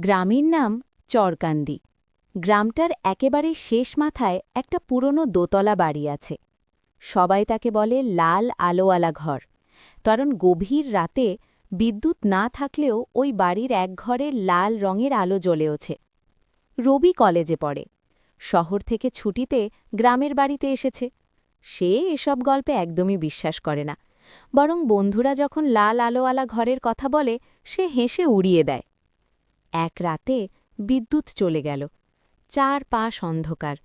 গ্রামের নাম চরকান্দি। গ্রামটার একেবারে শেষ মাথায় একটা পুরনো দোতলা বাড়ি আছে। সবাই তাকে বলে লাল আলোওয়ালা ঘর। কারণ গভীর রাতে বিদ্যুৎ না থাকলেও ওই বাড়ির এক ঘরে লাল রঙের আলো জ্বলে ওঠে। রবি কলেজে পড়ে। শহর থেকে ছুটিতে গ্রামের বাড়িতে এসেছে। সে এসব গল্পে একদমই বিশ্বাস করে না। বরং বন্ধুরা যখন লাল আলোওয়ালা ঘরের কথা বলে, সে হেসে উড়িয়ে দেয়। এক রাতে বিদ্যুৎ চলে গেল। চার পাশ অন্ধকার।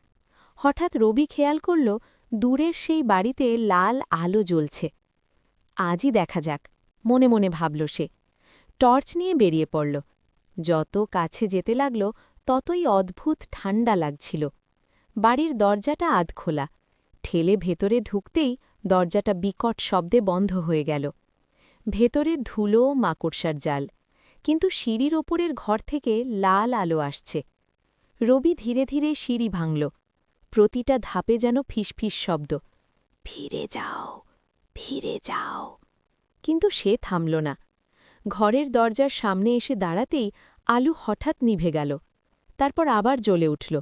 হঠাৎ রবি খেয়াল করল, দূরের সেই বাড়িতে লাল আলো জ্বলছে। আজই দেখা যাক, মনে মনে ভাবল সে। টর্চ নিয়ে বেরিয়ে পড়ল। যত কাছে যেতে লাগল, ততই অদ্ভুত ঠান্ডা লাগছিল। বাড়ির দরজাটা আধ খোলা ঠেলে ভেতরে ঢুকতেই দরজাটা বিকট শব্দে বন্ধ হয়ে গেল। ভেতরে ধুলো, মাকড়সার জাল। কিন্তু সিঁড়ির ওপরের ঘর থেকে লাল আলো আসছে। রবি ধীরে ধীরে সিঁড়ি ভাঙল। প্রতিটা ধাপে যেন ফিসফিস শব্দ, ফিরে যাও ফিরে যাও। কিন্তু সে থামল না। ঘরের দরজার সামনে এসে দাঁড়াতেই আলু হঠাৎ নিভে গেল। তারপর আবার জ্বলে উঠল।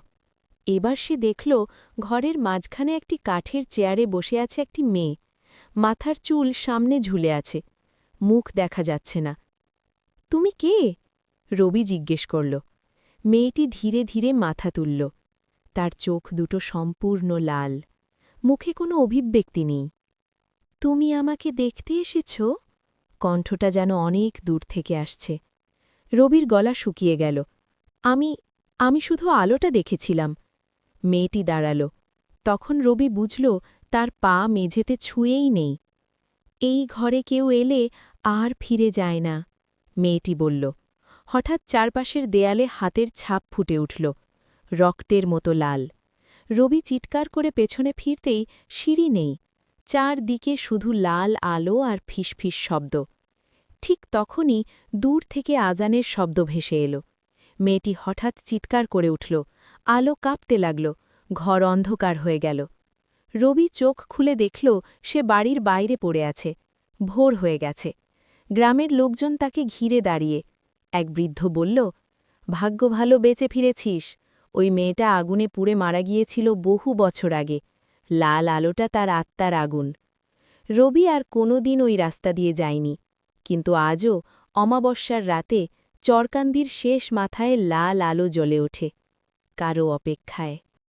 এবার সে দেখল ঘরের মাঝখানে একটি কাঠের চেয়ারে বসে আছে একটি মেয়ে। মাথার চুল সামনে ঝুলে আছে। মুখ দেখা যাচ্ছে না। তুমি কে? রবি জিজ্ঞেস করল। মেয়েটি ধীরে ধীরে মাথা তুলল। তার চোখ দুটো সম্পূর্ণ লাল। মুখে কোনো অভিব্যক্তি নেই। তুমি আমাকে দেখতে এসেছ? কণ্ঠটা যেন অনেক দূর থেকে আসছে। রবির গলা শুকিয়ে গেল। আমি আমি শুধু আলোটা দেখেছিলাম। মেয়েটি দাঁড়াল। তখন রবি বুঝল, তার পা মেঝেতে ছুঁয়েই নেই। এই ঘরে কেউ এলে আর ফিরে যায় না। মেয়েটি বলল, হঠাৎ চারপাশের দেয়ালে হাতের ছাপ ফুটে উঠল, রক্তের মতো লাল। রবি চিৎকার করে পেছনে ফিরতেই সিঁড়ি নেই, চারদিকে শুধু লাল আলো আর ফিসফিস শব্দ। ঠিক তখনই দূর থেকে আজানের শব্দ ভেসে এলো। মেয়েটি হঠাৎ চিৎকার করে উঠল, আলো কাঁপতে লাগল, ঘর অন্ধকার হয়ে গেল। রবি চোখ খুলে দেখল, সে বাড়ির বাইরে পড়ে আছে, ভোর হয়ে গেছে। গ্রামের লোকজন তাকে ঘিরে দাঁড়িয়ে। এক বৃদ্ধ বলল, ভাগ্য ভালো বেঁচে ফিরেছিস। ওই মেয়েটা আগুনে পুড়ে মারা গিয়েছিল বহু বছর আগে। লাল আলোটা তার আত্মার আগুন। রবি আর কোনো দিন ওই রাস্তা দিয়ে যায়নি। কিন্তু আজও অমাবস্যার রাতে চরকান্দির শেষ মাথায় লাল আলো জ্বলে ওঠে। কারও অপেক্ষায়